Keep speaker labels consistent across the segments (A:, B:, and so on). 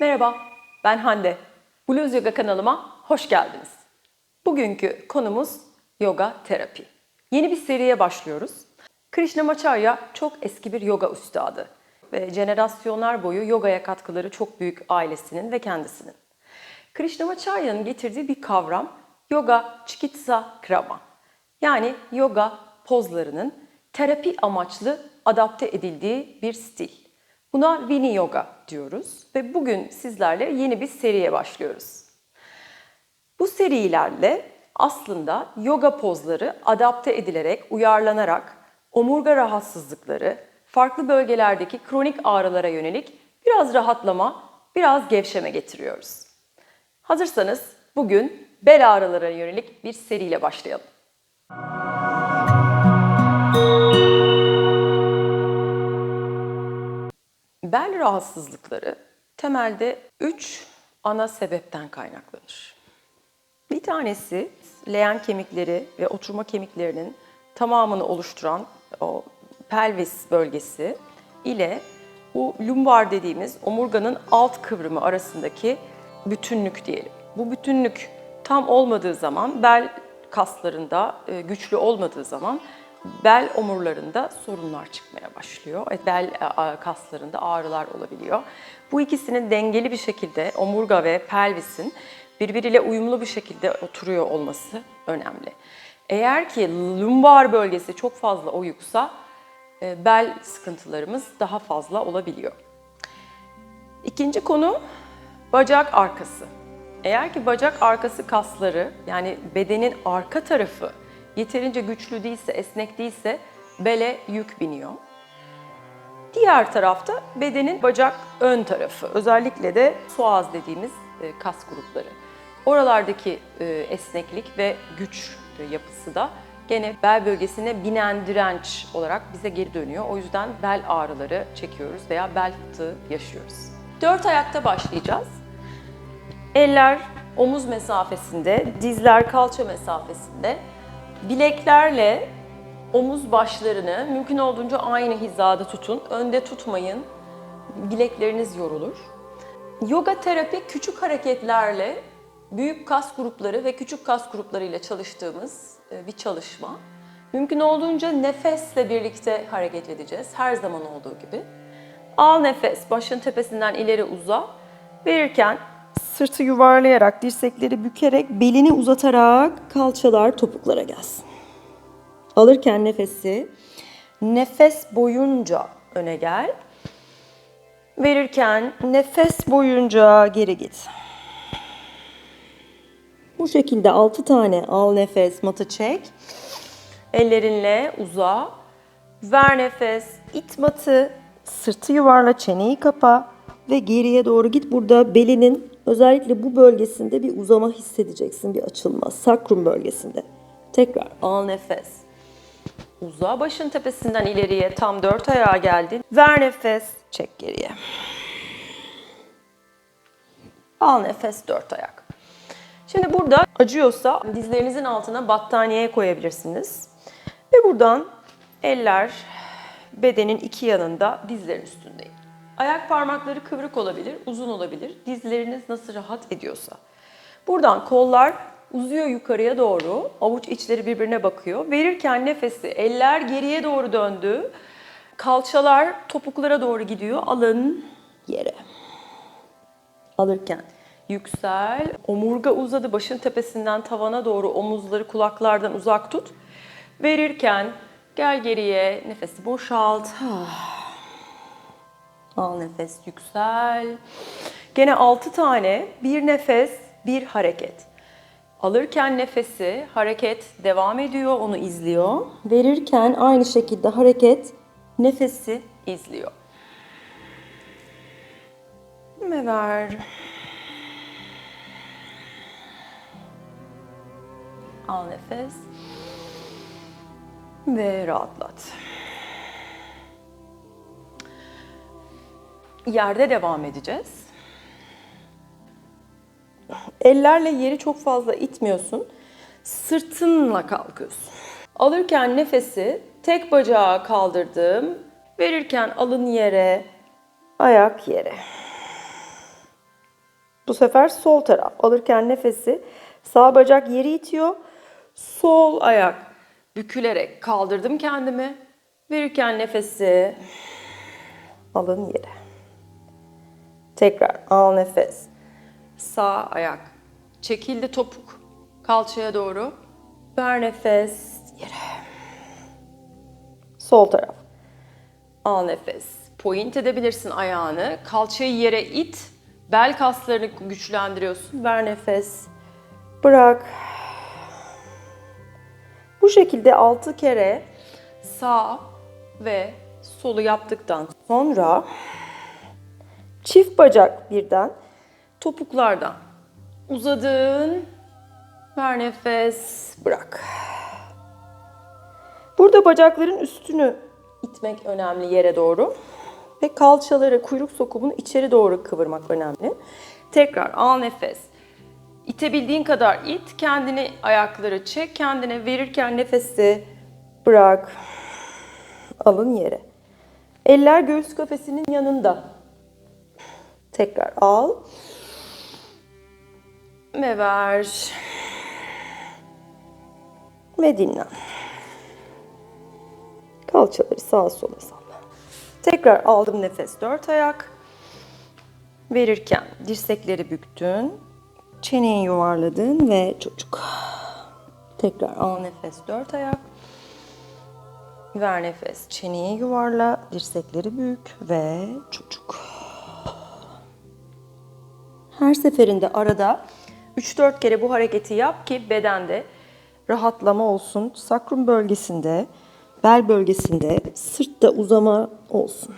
A: Merhaba, ben Hande. Blues Yoga kanalıma hoş geldiniz. Bugünkü konumuz yoga terapi. Yeni bir seriye başlıyoruz. Krishnamacharya çok eski bir yoga üstadı ve jenerasyonlar boyu yogaya katkıları çok büyük ailesinin ve kendisinin. Krishnamacharya'nın getirdiği bir kavram yoga chikitsa krama. Yani yoga pozlarının terapi amaçlı adapte edildiği bir stil. Buna Vini Yoga diyoruz ve bugün sizlerle yeni bir seriye başlıyoruz. Bu serilerle aslında yoga pozları adapte edilerek, uyarlanarak omurga rahatsızlıkları, farklı bölgelerdeki kronik ağrılara yönelik biraz rahatlama, biraz gevşeme getiriyoruz. Hazırsanız bugün bel ağrılarına yönelik bir seriyle başlayalım. Rahatsızlıkları temelde 3 ana sebepten kaynaklanır. Bir tanesi leğen kemikleri ve oturma kemiklerinin tamamını oluşturan o pelvis bölgesi ile bu lumbar dediğimiz omurganın alt kıvrımı arasındaki bütünlük diyelim. Bu bütünlük tam olmadığı zaman bel kaslarında e, güçlü olmadığı zaman bel omurlarında sorunlar çıkmaya başlıyor. Evet, Bel e, kaslarında ağrılar olabiliyor. Bu ikisinin dengeli bir şekilde omurga ve pelvisin birbiriyle uyumlu bir şekilde oturuyor olması önemli. Eğer ki lumbar bölgesi çok fazla oyuksa e, bel sıkıntılarımız daha fazla olabiliyor. İkinci konu bacak arkası. Eğer ki bacak arkası kasları yani bedenin arka tarafı yeterince güçlü değilse, esnek değilse bele yük biniyor. Diğer tarafta bedenin bacak ön tarafı. Özellikle de psoas dediğimiz e, kas grupları. Oralardaki e, esneklik ve güç e, yapısı da gene bel bölgesine binen direnç olarak bize geri dönüyor. O yüzden bel ağrıları çekiyoruz veya bel fıtığı yaşıyoruz. Dört ayakta başlayacağız. Eller omuz mesafesinde, dizler kalça mesafesinde. Bileklerle omuz başlarını mümkün olduğunca aynı hizada tutun. Önde tutmayın. Bilekleriniz yorulur. Yoga terapi küçük hareketlerle büyük kas grupları ve küçük kas gruplarıyla çalıştığımız e, bir çalışma. Mümkün olduğunca nefesle birlikte hareket edeceğiz. Her zaman olduğu gibi. Al nefes, başın tepesinden ileri uza. Verirken sırtı yuvarlayarak, dirsekleri bükerek, belini uzatarak kalçalar topuklara gelsin. Alırken nefesi, nefes boyunca öne gel. Verirken nefes boyunca geri git. Bu şekilde 6 tane al nefes matı çek. Ellerinle uza. Ver nefes, it matı, sırtı yuvarla, çeneyi kapa ve geriye doğru git. Burada belinin özellikle bu bölgesinde bir uzama hissedeceksin, bir açılma. Sakrum bölgesinde. Tekrar al nefes. Uza başın tepesinden ileriye tam dört ayağa geldin. Ver nefes, çek geriye. Al nefes dört ayak. Şimdi burada acıyorsa dizlerinizin altına battaniye koyabilirsiniz. Ve buradan eller bedenin iki yanında dizlerin üstündeyim. Ayak parmakları kıvrık olabilir, uzun olabilir. Dizleriniz nasıl rahat ediyorsa. Buradan kollar uzuyor yukarıya doğru. Avuç içleri birbirine bakıyor. Verirken nefesi eller geriye doğru döndü. Kalçalar topuklara doğru gidiyor. Alın yere. Alırken yüksel. Omurga uzadı. Başın tepesinden tavana doğru omuzları kulaklardan uzak tut. Verirken gel geriye. Nefesi boşalt. Al nefes yüksel. Gene 6 tane bir nefes bir hareket. Alırken nefesi hareket devam ediyor onu izliyor. Verirken aynı şekilde hareket nefesi izliyor. Ve ver. Al nefes. Ve rahatlat. Yerde devam edeceğiz. Ellerle yeri çok fazla itmiyorsun. Sırtınla kalkıyorsun. Alırken nefesi tek bacağı kaldırdım. Verirken alın yere, ayak yere. Bu sefer sol taraf. Alırken nefesi sağ bacak yeri itiyor. Sol ayak bükülerek kaldırdım kendimi. Verirken nefesi alın yere. Tekrar al nefes. Sağ ayak çekildi topuk kalçaya doğru. Ver nefes yere. Sol taraf. Al nefes. Point edebilirsin ayağını. Kalçayı yere it. Bel kaslarını güçlendiriyorsun. Ver nefes. Bırak. Bu şekilde 6 kere sağ ve solu yaptıktan sonra çift bacak birden topuklardan uzadın. Ver nefes. Bırak. Burada bacakların üstünü itmek önemli yere doğru. Ve kalçaları, kuyruk sokumunu içeri doğru kıvırmak önemli. Tekrar al nefes. İtebildiğin kadar it, kendini ayakları çek, kendine verirken nefesi bırak. Alın yere. Eller göğüs kafesinin yanında. Tekrar al. Ve ver. Ve dinlen. Kalçaları sağa sola salla. Tekrar aldım nefes dört ayak. Verirken dirsekleri büktün. Çeneyi yuvarladın ve çocuk. Tekrar al nefes dört ayak. Ver nefes. Çeneyi yuvarla, dirsekleri bük ve çocuk. Her seferinde arada 3-4 kere bu hareketi yap ki bedende rahatlama olsun. Sakrum bölgesinde, bel bölgesinde, sırtta uzama olsun.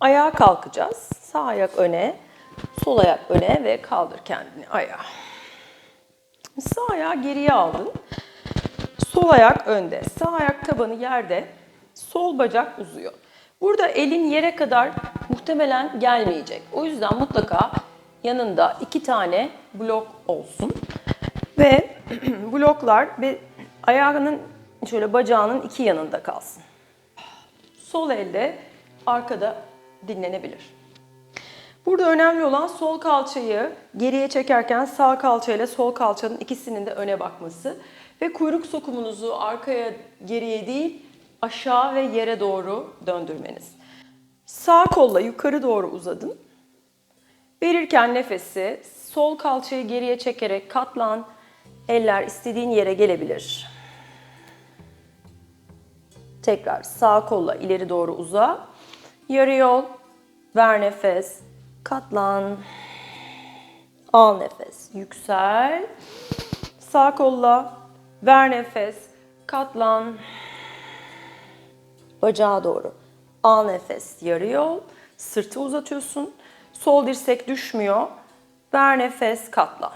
A: Ayağa kalkacağız. Sağ ayak öne, sol ayak öne ve kaldır kendini ayağa. Sağ ayağı geriye aldın. Sol ayak önde, sağ ayak tabanı yerde, sol bacak uzuyor. Burada elin yere kadar muhtemelen gelmeyecek. O yüzden mutlaka yanında iki tane blok olsun. Ve bloklar ve ayağının şöyle bacağının iki yanında kalsın. Sol elde arkada dinlenebilir. Burada önemli olan sol kalçayı geriye çekerken sağ kalçayla sol kalçanın ikisinin de öne bakması ve kuyruk sokumunuzu arkaya geriye değil aşağı ve yere doğru döndürmeniz. Sağ kolla yukarı doğru uzadın. Verirken nefesi sol kalçayı geriye çekerek katlan. Eller istediğin yere gelebilir. Tekrar sağ kolla ileri doğru uza. Yarı yol. Ver nefes. Katlan. Al nefes. Yüksel. Sağ kolla. Ver nefes. Katlan. Bacağa doğru. Al nefes. Yarı yol. Sırtı uzatıyorsun. Sol dirsek düşmüyor. Ver nefes. Katlan.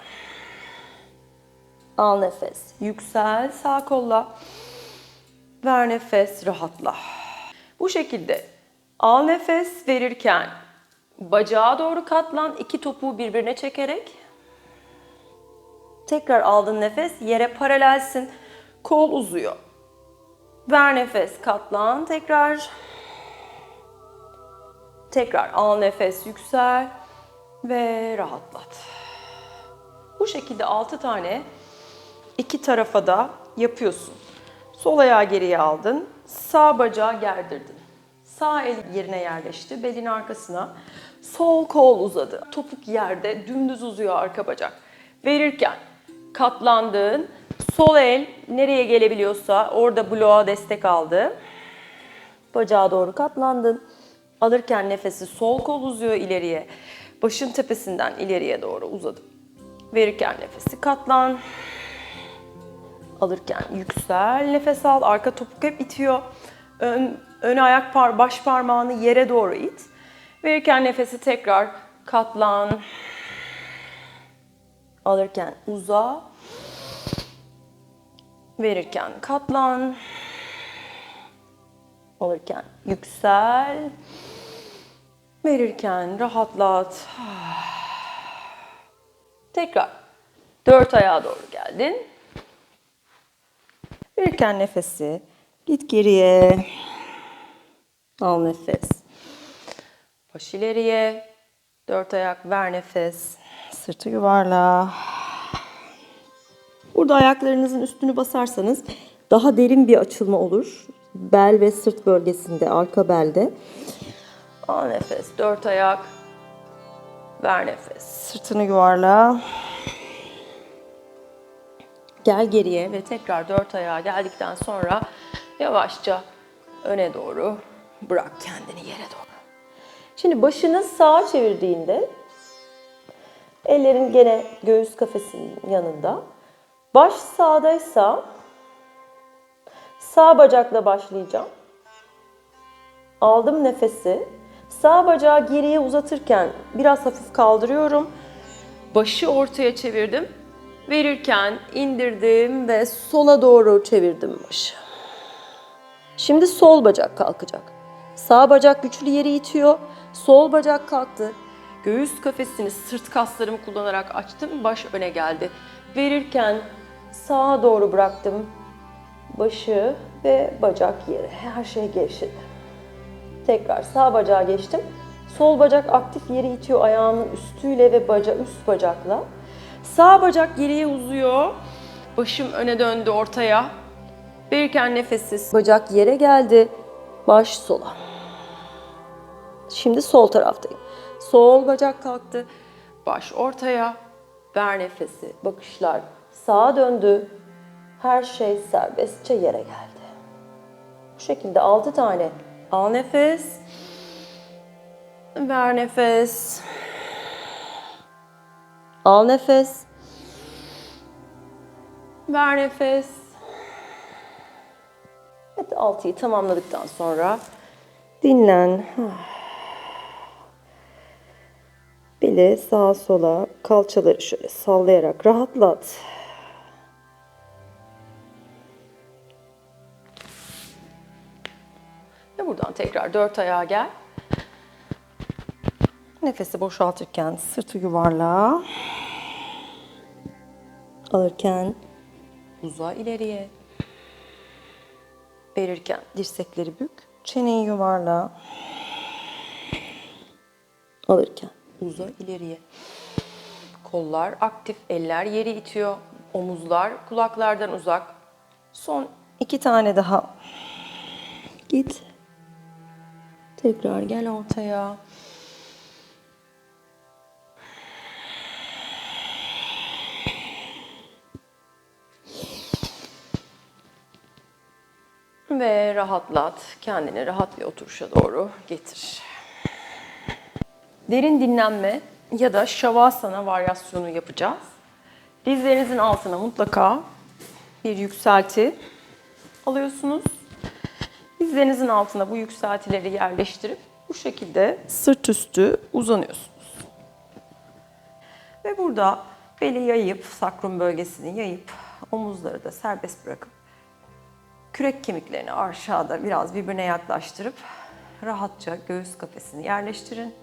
A: Al nefes. Yüksel. Sağ kolla. Ver nefes. Rahatla. Bu şekilde al nefes verirken bacağa doğru katlan. iki topuğu birbirine çekerek. Tekrar aldın nefes. Yere paralelsin. Kol uzuyor. Ver nefes. Katlan. Tekrar. Tekrar al nefes. Yüksel. Ve rahatlat. Bu şekilde 6 tane iki tarafa da yapıyorsun. Sol ayağı geriye aldın. Sağ bacağı gerdirdin. Sağ el yerine yerleşti. Belin arkasına. Sol kol uzadı. Topuk yerde dümdüz uzuyor arka bacak. Verirken katlandın. Sol el nereye gelebiliyorsa orada bloğa destek aldı. Bacağa doğru katlandın. Alırken nefesi sol kol uzuyor ileriye. Başın tepesinden ileriye doğru uzadım. Verirken nefesi katlan. Alırken yüksel, nefes al. Arka topuk hep itiyor. Ön, ön ayak par, baş parmağını yere doğru it. Verirken nefesi tekrar katlan. Alırken uza. Verirken katlan. Alırken yüksel. Verirken rahatlat. Tekrar dört ayağa doğru geldin. Verirken nefesi git geriye. Al nefes. Baş ileriye. Dört ayak ver nefes. Sırtı yuvarla. Burada ayaklarınızın üstünü basarsanız daha derin bir açılma olur. Bel ve sırt bölgesinde, arka belde. Al nefes. Dört ayak. Ver nefes. Sırtını yuvarla. Gel geriye ve tekrar dört ayağa geldikten sonra yavaşça öne doğru bırak kendini yere doğru. Şimdi başını sağa çevirdiğinde ellerin gene göğüs kafesinin yanında. Baş sağdaysa sağ bacakla başlayacağım. Aldım nefesi. Sağ bacağı geriye uzatırken biraz hafif kaldırıyorum. Başı ortaya çevirdim. Verirken indirdim ve sola doğru çevirdim başı. Şimdi sol bacak kalkacak. Sağ bacak güçlü yeri itiyor. Sol bacak kalktı. Göğüs kafesini sırt kaslarımı kullanarak açtım. Baş öne geldi. Verirken sağa doğru bıraktım. Başı ve bacak yere. Her şey gevşedi. Tekrar sağ bacağa geçtim. Sol bacak aktif yeri itiyor ayağımın üstüyle ve baca üst bacakla. Sağ bacak geriye uzuyor. Başım öne döndü ortaya. Verirken nefessiz. Bacak yere geldi. Baş sola. Şimdi sol taraftayım. Sol bacak kalktı. Baş ortaya. Ver nefesi. Bakışlar sağa döndü. Her şey serbestçe yere geldi. Bu şekilde 6 tane. Al nefes. Ver nefes. Al nefes. Ver nefes. Evet 6'yı tamamladıktan sonra dinlen. Beli sağa sola kalçaları şöyle sallayarak rahatlat. Tekrar dört ayağa gel. Nefesi boşaltırken sırtı yuvarla. Alırken uza ileriye. Verirken dirsekleri bük. Çeneyi yuvarla. Alırken uza ileriye. Kollar aktif, eller yeri itiyor. Omuzlar kulaklardan uzak. Son iki tane daha. Git. Tekrar gel ortaya. Ve rahatlat. Kendini rahat bir oturuşa doğru getir. Derin dinlenme ya da şavasana varyasyonu yapacağız. Dizlerinizin altına mutlaka bir yükselti alıyorsunuz. Dizlerinizin altına bu yükseltileri yerleştirip bu şekilde sırt üstü uzanıyorsunuz. Ve burada beli yayıp, sakrum bölgesini yayıp, omuzları da serbest bırakıp kürek kemiklerini aşağıda biraz birbirine yaklaştırıp rahatça göğüs kafesini yerleştirin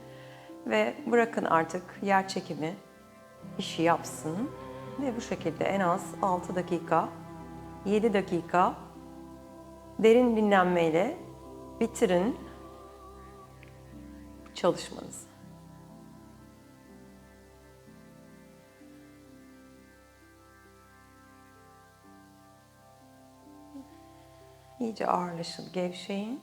A: ve bırakın artık yer çekimi işi yapsın ve bu şekilde en az 6 dakika 7 dakika derin dinlenmeyle bitirin çalışmanızı. İyice ağırlaşın, gevşeyin.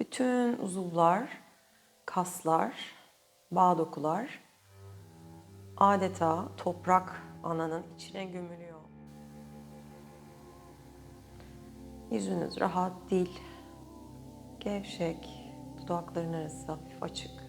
A: Bütün uzuvlar, kaslar, bağ dokular adeta toprak ananın içine gömülüyor. Yüzünüz rahat, dil gevşek, dudakların arası hafif açık.